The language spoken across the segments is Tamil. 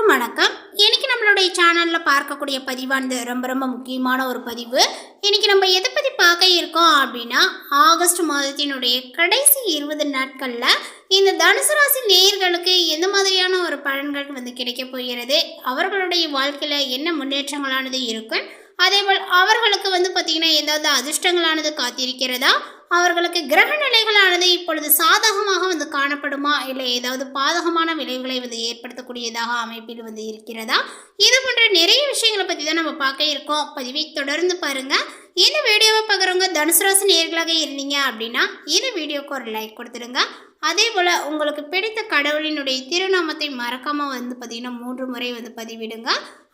எல்லாருக்கும் வணக்கம். இன்னைக்கு நம்மளுடைய சேனலில் பார்க்கக்கூடிய பதிவானது ரொம்ப ரொம்ப முக்கியமான ஒரு பதிவு. இன்னைக்கு நம்ம எதை பற்றி பார்க்க இருக்கோம் அப்படின்னா ஆகஸ்ட் மாதத்தினுடைய கடைசி இருபது நாட்களில் இந்த தனுசு ராசி நேயர்களுக்கு எந்த மாதிரியான ஒரு பலன்கள் வந்து கிடைக்க போகிறது? அவர்களுடைய வாழ்க்கையில் என்ன முன்னேற்றங்களானது இருக்கும்? அதேபோல் அவர்களுக்கு வந்து பார்த்திங்கன்னா ஏதாவது அதிர்ஷ்டங்களானது காத்திருக்கிறதா? அவர்களுக்கு கிரக நிலைகளானது இப்பொழுது சாதகமாக வந்து காணப்படுமா? இல்லை ஏதாவது பாதகமான விளைவுகளை வந்து ஏற்படுத்தக்கூடியதாக அமைப்பில் வந்து இருக்கிறதா? இது போன்ற நிறைய விஷயங்களை பற்றி தான் நம்ம பார்க்க இருக்கோம். பதிவை தொடர்ந்து பாருங்கள் இந்த வீடியோவை பார்க்குறவங்க தனுசு ராசி நேர்களாக இருந்தீங்க அப்படின்னா இந்த வீடியோக்கு ஒரு லைக் கொடுத்துருங்க அதே போல் உங்களுக்கு பிடித்த கடவுளினுடைய திருநாமத்தை மறக்காமல் வந்து பார்த்தீங்கன்னா மூன்று முறை வந்து பதிவிடுங்க.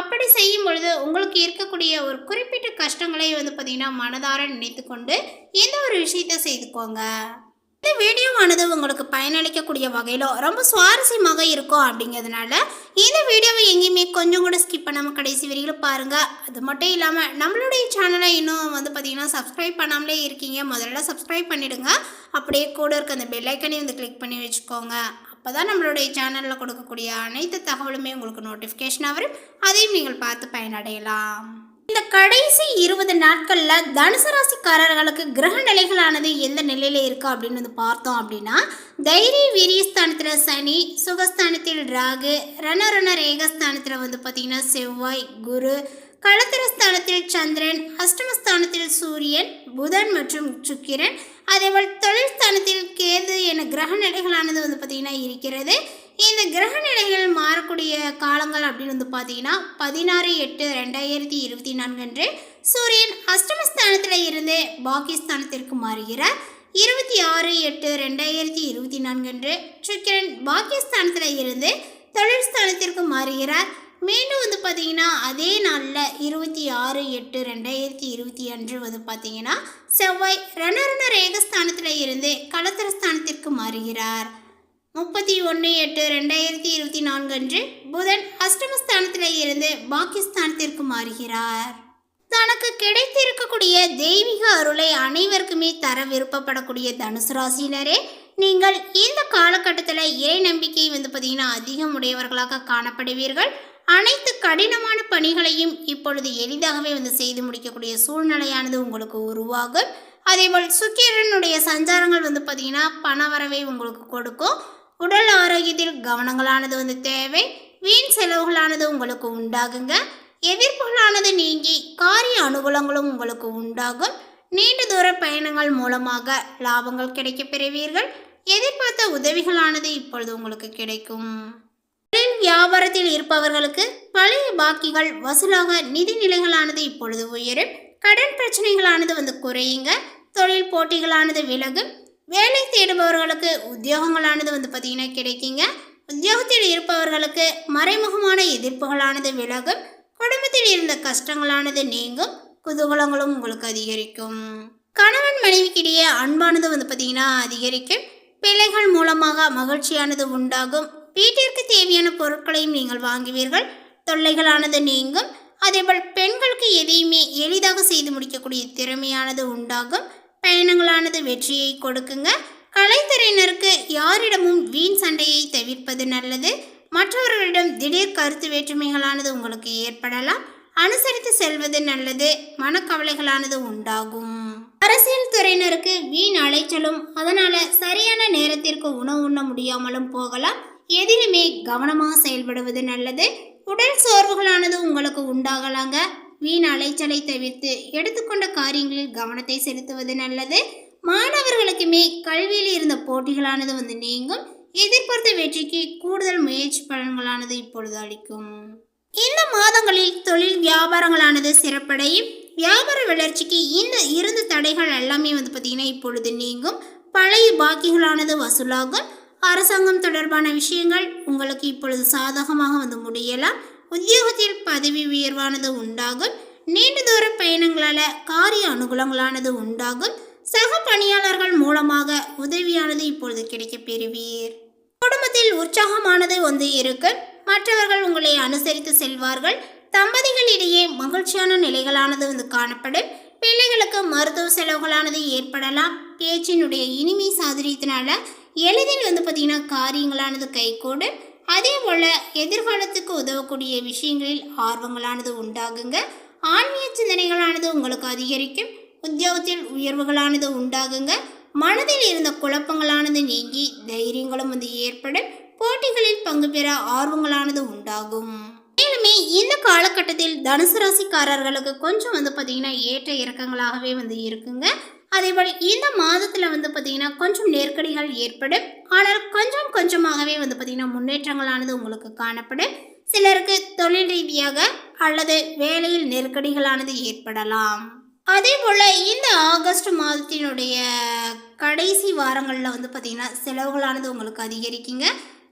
அப்படி செய்யும் பொழுது உங்களுக்கு இருக்கக்கூடிய ஒரு குறிப்பிட்ட கஷ்டங்களை வந்து பார்த்தீங்கன்னா மனதார நினைத்து கொண்டு இந்த ஒரு விஷயத்தை செய்துக்கோங்க. இந்த வீடியோவானது உங்களுக்கு பயனளிக்கக்கூடிய வகையில் ரொம்ப சுவாரஸ்யமாக இருக்கும் அப்படிங்கிறதுனால இந்த வீடியோவை எங்கேயுமே கொஞ்சம் கூட ஸ்கிப் பண்ணாமல் கடைசி வரையிலும் பாருங்கள் அது மட்டும் இல்லாமல் நம்மளுடைய சேனலை இன்னும் வந்து பார்த்திங்கன்னா சப்ஸ்கிரைப் பண்ணாமலே இருக்கீங்க. முதல்ல சப்ஸ்கிரைப் பண்ணிடுங்க. அப்படியே கூட இருக்க அந்த பெல்லைக்கனையும் வந்து கிளிக் பண்ணி வச்சுக்கோங்க. அப்போ தான் நம்மளுடைய சேனலில் கொடுக்கக்கூடிய அனைத்து தகவலுமே உங்களுக்கு நோட்டிஃபிகேஷன் வரும். அதையும் நீங்கள் பார்த்து பயனடையலாம். இந்த கடைசி இருபது நாட்களில் தனுசு ராசிக்காரர்களுக்கு கிரக நிலைகளானது எந்த நிலையில் இருக்குது அப்படின்னு வந்து பார்த்தோம் அப்படின்னா தைரிய வீரியஸ்தானத்தில் சனி சுகஸ்தானத்தில் ராகு ரணரண ரேகஸ்தானத்தில் வந்து பார்த்திங்கன்னா செவ்வாய் குரு களத்திரஸ்தானத்தில் சந்திரன் அஷ்டமஸ்தானத்தில் சூரியன் புதன் மற்றும் சுக்கிரன். அதேபோல் தொழில் ஸ்தானத்தில் கேது என கிரக நிலைகளானது வந்து பார்த்திங்கன்னா இருக்கிறது. இந்த கிரக நிலைகள் மாறக்கூடிய காலங்கள் அப்படின்னு வந்து பார்த்தீங்கன்னா பதினாறு எட்டு ரெண்டாயிரத்தி இருபத்தி நான்கு அன்று சூரியன் அஷ்டமஸ்தானத்தில் இருந்து பாகிஸ்தானத்திற்கு மாறுகிறார். இருபத்தி ஆறு எட்டு ரெண்டாயிரத்தி இருபத்தி நான்கு அன்று சுக்கிரன் பாகிஸ்தானத்தில் இருந்து தொழில் ஸ்தானத்திற்கு மாறுகிறார். மீண்டும் வந்து பார்த்தீங்கன்னா அதே நாளில் இருபத்தி ஆறு எட்டு ரெண்டாயிரத்தி இருபத்தி அன்று வந்து பார்த்தீங்கன்னா செவ்வாய் ரணரண ரேகஸ்தானத்தில் இருந்து கலத்திரஸ்தானத்திற்கு மாறுகிறார். முப்பத்தி ஒன்று எட்டு ரெண்டாயிரத்தி இருபத்தி நான்கு அன்று புதன் அஷ்டமஸ்தானத்தில் இருந்து பாகிஸ்தானத்திற்கு மாறுகிறார். தனக்கு கிடைத்திருக்கக்கூடிய தெய்வீக அருளை அனைவருக்குமே தர விருப்பப்படக்கூடிய தனுசு ராசினரே நீங்கள் இந்த காலகட்டத்தில் இறை நம்பிக்கை வந்து பார்த்தீங்கன்னா அதிகம் உடையவர்களாக காணப்படுவீர்கள். அனைத்து கடினமான பணிகளையும் இப்பொழுது எளிதாகவே வந்து செய்து முடிக்கக்கூடிய சூழ்நிலையானது உங்களுக்கு உருவாகும். அதேபோல் சுக்கிரனுடைய சஞ்சாரங்கள் வந்து பார்த்தீங்கன்னா பணவரவை உங்களுக்கு கொடுக்கும். உடல் ஆரோக்கியத்தில் கவனங்களானது வந்து தேவை. வீண் செலவுகளானது உங்களுக்கு உண்டாகுங்க. எதிர்ப்புகளானது நீங்கி காரிய அனுகூலங்களும் உங்களுக்கு உண்டாகும். நீண்ட தூர பயணங்கள் மூலமாக லாபங்கள் கிடைக்க பெறுவீர்கள். எதிர்பார்த்த உதவிகளானது இப்பொழுது உங்களுக்கு கிடைக்கும். தொழில் வியாபாரத்தில் இருப்பவர்களுக்கு பழைய பாக்கிகள் வசூலாக நிதி நிலைகளானது இப்பொழுது உயரும். கடன் பிரச்சனைகளானது வந்து குறையுங்க. தொழில் போட்டிகளானது விலகும். வேலை தேடுபவர்களுக்கு உத்தியோகங்களானது வந்து பார்த்தீங்கன்னா கிடைக்குங்க. உத்தியோகத்தில் இருப்பவர்களுக்கு மறைமுகமான எதிர்ப்புகளானது விலகும். குடும்பத்தில் இருந்த கஷ்டங்களானது நீங்கும். குதூகலங்களும் உங்களுக்கு அதிகரிக்கும். கணவன் மனைவிக்கிடையே அன்பானது வந்து பார்த்தீங்கன்னா அதிகரிக்கும். பிள்ளைகள் மூலமாக மகிழ்ச்சியானது உண்டாகும். வீட்டிற்கு தேவையான பொருட்களையும் நீங்கள் வாங்குவீர்கள். தொல்லைகளானது நீங்கும். அதேபோல் பெண்களுக்கு எதையுமே எளிதாக செய்து முடிக்கக்கூடிய திறமையானது உண்டாகும். பயணங்களானது வெற்றியை கொடுக்குங்க. கலைத்துறையினருக்கு யாரிடமும் வீண் சண்டையை தவிர்ப்பது நல்லது. மற்றவர்களிடம் திடீர் கருத்து வேற்றுமைகளானது உங்களுக்கு ஏற்படலாம். அனுசரித்து செல்வது நல்லது. மனக்கவலைகளானது உண்டாகும். அரசியல் துறையினருக்கு வீண் அலைச்சலும் அதனால சரியான நேரத்திற்கு உணவு உண்ண முடியாமலும் போகலாம். எதிலுமே கவனமாக செயல்படுவது நல்லது. உடல் சோர்வுகளானது உங்களுக்கு உண்டாகலாங்க. வீண் அலைச்சலை தவிர்த்து எடுத்துக்கொண்ட காரியங்களில் கவனத்தை செலுத்துவது நல்லது. மாணவர்களுக்குமே கல்வியில் இருந்த போட்டிகளானது வந்து நீங்கும். எதிர்பார்த்த வெற்றிக்கு கூடுதல் முயற்சி பலன்களானது இப்பொழுது அளிக்கும். இந்த மாதங்களில் தொழில் வியாபாரங்களானது சிறப்படையும். வியாபார வளர்ச்சிக்கு இந்த இருந்த தடைகள் எல்லாமே வந்து பார்த்திங்கன்னா இப்பொழுது நீங்கும். பழைய பாக்கிகளானது வசூலாகும். அரசாங்கம் தொடர்பான விஷயங்கள் உங்களுக்கு இப்பொழுது சாதகமாக வந்து முடியலாம். உத்தியோகத்தில் பதவி உயர்வானது உண்டாகும். நீண்ட தூர பயணங்களால் காரிய அனுகூலங்களானது உண்டாகும். சக பணியாளர்கள் மூலமாக உதவியானது இப்பொழுது கிடைக்க பெறுவீர். குடும்பத்தில் உற்சாகமானது வந்து இருக்கு. மற்றவர்கள் உங்களை அனுசரித்து செல்வார்கள். தம்பதிகளிடையே மகிழ்ச்சியான நிலைகளானது வந்து காணப்படும். பிள்ளைகளுக்கு மருத்துவ செலவுகளானது ஏற்படலாம். பேச்சினுடைய இனிமை சாதுரியத்தினால எளிதில் வந்து பார்த்திங்கன்னா காரியங்களானது கைகூடும். அதே போல் எதிர்காலத்துக்கு உதவக்கூடிய விஷயங்களில் ஆர்வங்களானது உண்டாகுங்க. ஆன்மீக சிந்தனைகளானது உங்களுக்கு அதிகரிக்கும். உத்தியோகத்தில் உயர்வுகளானது உண்டாகுங்க. மனதில் இருந்த குழப்பங்களானது நீங்கி தைரியங்களும் வந்து ஏற்படும். போட்டிகளில் பங்கு பெற ஆர்வங்களானது உண்டாகும். மேலுமே இந்த காலகட்டத்தில் தனுசு ராசிக்காரர்களுக்கு கொஞ்சம் வந்து பார்த்தீங்கன்னா ஏற்ற இறக்கங்களாகவே வந்து இருக்குங்க. அதேபோல் இந்த மாதத்தில் வந்து பார்த்திங்கன்னா கொஞ்சம் நெருக்கடிகள் ஏற்படும். ஆனால் கொஞ்சம் கொஞ்சமாகவே வந்து பார்த்திங்கன்னா முன்னேற்றங்களானது உங்களுக்கு காணப்படும். சிலருக்கு தொழில் ரீதியாக அல்லது வேலையில் நெருக்கடிகளானது ஏற்படலாம். அதே போல் இந்த ஆகஸ்ட் மாதத்தினுடைய கடைசி வாரங்களில் வந்து பார்த்திங்கன்னா செலவுகளானது உங்களுக்கு அதிகரிக்குங்க.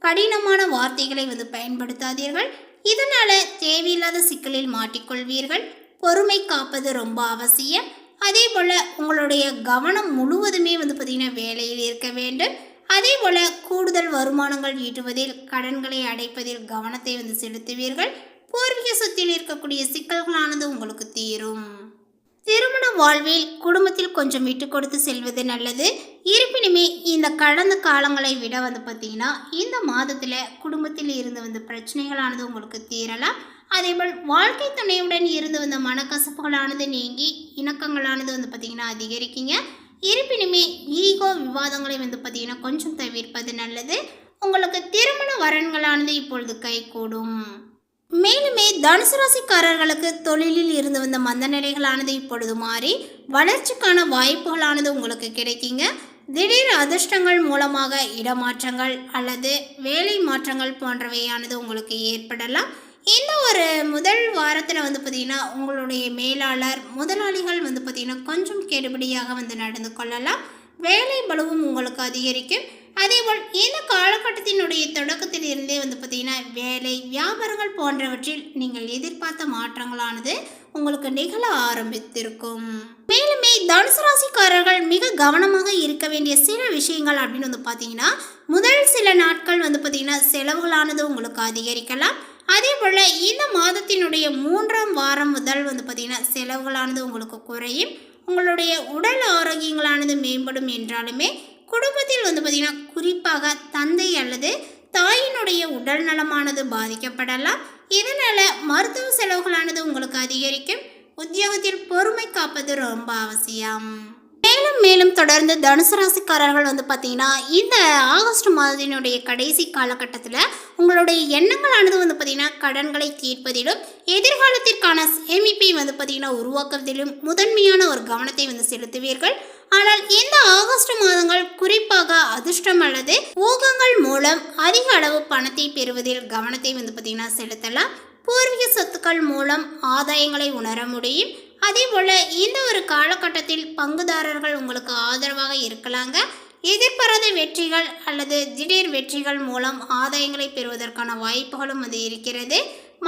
கடினமான வார்த்தைகளை வந்து பயன்படுத்தாதீர்கள். இதனால் தேவையில்லாத சிக்கலில் மாட்டிக்கொள்வீர்கள். பொறுமை காப்பது ரொம்ப அவசியம். அதே போல் உங்களுடைய கவனம் முழுவதுமே வந்து பார்த்திங்கன்னா வேலையில் இருக்க வேண்டும். அதே போல் கூடுதல் வருமானங்கள் ஈட்டுவதில் கடன்களை அடைப்பதில் கவனத்தை வந்து செலுத்துவீர்கள். பூர்வீக சொத்தில் இருக்கக்கூடிய சிக்கல்களானது உங்களுக்கு தீரும். திருமண வாழ்வில் குடும்பத்தில் கொஞ்சம் விட்டு கொடுத்து செல்வது நல்லது. இருப்பினுமே இந்த கடந்த காலங்களை விட வந்து பார்த்தீங்கன்னா இந்த மாதத்தில் குடும்பத்தில் இருந்து வந்த பிரச்சனைகளானது உங்களுக்கு தீரலாம். அதேபோல் வாழ்க்கை துணையுடன் இருந்து வந்த மனக்கசப்புகளானது நீங்கி இணக்கங்களானது வந்து பார்த்திங்கன்னா அதிகரிக்குங்க. இருப்பினுமே ஈகோ விவாதங்களை வந்து பார்த்திங்கன்னா கொஞ்சம் தவிர்ப்பது நல்லது. உங்களுக்கு திருமண வரன்களானது இப்பொழுது கைகூடும். மேலுமே தனுசு ராசிக்காரர்களுக்கு தொழிலில் இருந்து வந்த மந்த நிலைகளானது இப்பொழுது மாறி வளர்ச்சிக்கான வாய்ப்புகளானது உங்களுக்கு கிடைக்குங்க. திடீர் அதிர்ஷ்டங்கள் மூலமாக இடமாற்றங்கள் அல்லது வேலை மாற்றங்கள் போன்றவையானது உங்களுக்கு ஏற்படலாம். இந்த ஒரு முதல் வாரத்தில் வந்து பார்த்திங்கன்னா உங்களுடைய மேலாளர் முதலாளிகள் வந்து பார்த்திங்கன்னா கொஞ்சம் கெடுபடியாக வந்து நடந்து கொள்ளலாம். வேலை பலுவும் உங்களுக்கு அதிகரிக்கும். அதேபோல் இந்த காலகட்டத்தினுடைய தொடக்கத்தில் இருந்தே வந்து பார்த்திங்கன்னா வேலை வியாபாரங்கள் போன்றவற்றில் நீங்கள் எதிர்பார்த்த மாற்றங்களானது உங்களுக்கு நிகழ ஆரம்பித்திருக்கும். மேலுமே தனுசு ராசிக்காரர்கள் மிக கவனமாக இருக்க வேண்டிய சில விஷயங்கள் அப்படின்னு வந்து பார்த்தீங்கன்னா முதல் சில நாட்கள் வந்து பார்த்திங்கன்னா செலவுகளானது உங்களுக்கு அதிகரிக்கலாம். அதே போல் இந்த மாதத்தினுடைய மூன்றாம் வாரம் முதல் வந்து பார்த்திங்கன்னா செலவுகளானது உங்களுக்கு குறையும். உங்களுடைய உடல் ஆரோக்கியங்களானது மேம்படும் என்றாலுமே குடும்பத்தில் வந்து பார்த்திங்கன்னா குறிப்பாக தந்தை அல்லது தாயினுடைய உடல் நலமானது பாதிக்கப்படலாம். இதனால் மருத்துவ செலவுகளானது உங்களுக்கு அதிகரிக்கும். உத்தியோகத்தில் பொறுமை காப்பது ரொம்ப அவசியம். மேலும் மேலும் தொடர்ந்து தனுசு ராசிக்காரர்கள் வந்து பார்த்தீங்கன்னா இந்த ஆகஸ்ட் மாதத்தினுடைய கடைசி காலகட்டத்தில் உங்களுடைய எண்ணங்களானது வந்து பார்த்தீங்கன்னா கடன்களை தீர்ப்பதிலும் எதிர்காலத்திற்கான சேமிப்பை வந்து பார்த்தீங்கன்னா உருவாக்குவதிலும் முதன்மையான ஒரு கவனத்தை வந்து செலுத்துவீர்கள். ஆனால் இந்த ஆகஸ்ட் மாதங்கள் குறிப்பாக அதிர்ஷ்டம் அல்லது ஊகங்கள் மூலம் அதிக அளவு பணத்தை பெறுவதில் கவனத்தை வந்து பார்த்தீங்கன்னா செலுத்தலாம். பூர்வீக சொத்துக்கள் மூலம் ஆதாயங்களை உணர முடியும். அதே போல் இந்த ஒரு காலகட்டத்தில் பங்குதாரர்கள் உங்களுக்கு ஆதரவாக இருக்கலாங்க. எதிர்பாராத வெற்றிகள் அல்லது திடீர் வெற்றிகள் மூலம் ஆதாயங்களை பெறுவதற்கான வாய்ப்புகளும் அது இருக்கிறது.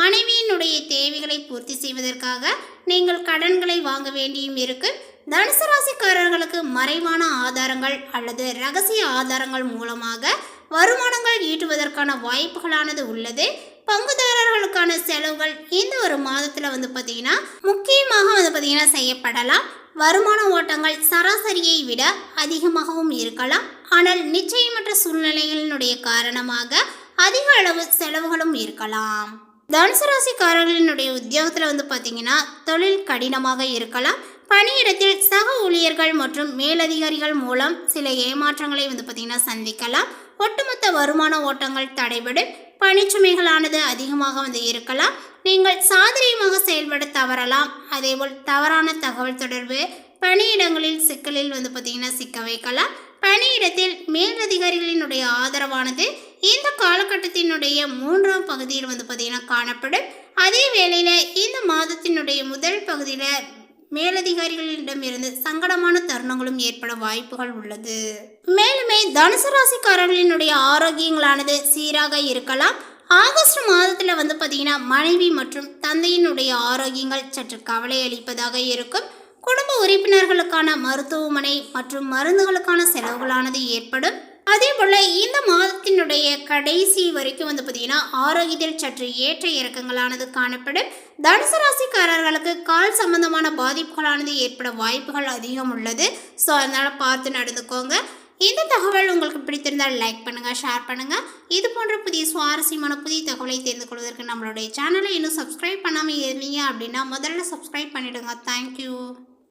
மனைவியினுடைய தேவைகளை பூர்த்தி செய்வதற்காக நீங்கள் கடன்களை வாங்க வேண்டியும் இருக்கு. தனுசு ராசிக்காரர்களுக்கு மறைவான ஆதாரங்கள் அல்லது ரகசிய ஆதாரங்கள் மூலமாக வருமானங்கள் ஈட்டுவதற்கான வாய்ப்புகளானது உள்ளது. பங்குதாரர்களுக்கான செலவுகள் இந்த ஒரு மாதத்தில் வந்து பார்த்தீங்கன்னா முக்கியமாக வந்து பார்த்தீங்கன்னா செய்யப்படலாம். வருமான ஓட்டங்கள் சராசரியை விட அதிகமாகவும் இருக்கலாம். ஆனால் நிச்சயமற்ற சூழ்நிலைகளினுடைய காரணமாக அதிக அளவு செலவுகளும் இருக்கலாம். தனுசு ராசிக்காரர்களினுடைய உத்தியோகத்தில் வந்து பார்த்தீங்கன்னா தொழில் கடினமாக இருக்கலாம். பணியிடத்தில் சக ஊழியர்கள் மற்றும் மேலதிகாரிகள் மூலம் சில ஏமாற்றங்களை வந்து பார்த்தீங்கன்னா சந்திக்கலாம். ஒட்டுமொத்த வருமான ஓட்டங்கள் தடைபடும். பணிச்சுமைகளானது அதிகமாக வந்து இருக்கலாம். நீங்கள் சாதரியமாக செயல்பட தவறலாம். அதேபோல் தவறான தகவல் தொடர்பு பணியிடங்களில் சிக்கலில் வந்து பார்த்தீங்கன்னா சிக்க வைக்கலாம். பணியிடத்தில் மேலதிகாரிகளினுடைய ஆதரவானது இந்த காலகட்டத்தினுடைய மூன்றாம் பகுதியில் வந்து பார்த்தீங்கன்னா காணப்படும். அதே வேளையில் இந்த மாதத்தினுடைய முதல் பகுதியில் மேலதிகாரிகளிடமிருந்து சங்கடமான தருணங்களும் ஏற்பட வாய்ப்புகள் உள்ளது. மேலுமே தனுசு ராசிக்காரர்களினுடைய ஆரோக்கியங்களானது சீராக இருக்கலாம். ஆகஸ்ட் மாதத்தில் வந்து பார்த்தீங்கன்னா மனைவி மற்றும் தந்தையினுடைய ஆரோக்கியங்கள் சற்று கவலை அளிப்பதாக இருக்கும். குடும்ப உறுப்பினர்களுக்கான மருத்துவமனை மற்றும் மருந்துகளுக்கான செலவுகளானது ஏற்படும். அதே போல் இந்த மாதத்தினுடைய கடைசி வரைக்கும் வந்து பார்த்தீங்கன்னா ஆரோக்கியத்தில் சற்று ஏற்ற இறக்கங்களானது காணப்படும். தனுசு ராசிக்காரர்களுக்கு கால் சம்பந்தமான பாதிப்புகளானது ஏற்பட வாய்ப்புகள் அதிகம் உள்ளது. ஸோ அதனால் பார்த்து நடந்துக்கோங்க. இந்த தகவல் உங்களுக்கு பிடித்திருந்தால் லைக் பண்ணுங்கள் ஷேர் பண்ணுங்கள் இது போன்ற புதிய சுவாரஸ்யமான புதிய தகவலை தெரிந்து கொள்வதற்கு நம்மளுடைய சேனலை இன்னும் சப்ஸ்கிரைப் பண்ணாமல் இருந்தீங்க அப்படின்னா முதல்ல சப்ஸ்கிரைப் பண்ணிவிடுங்க தேங்க்யூ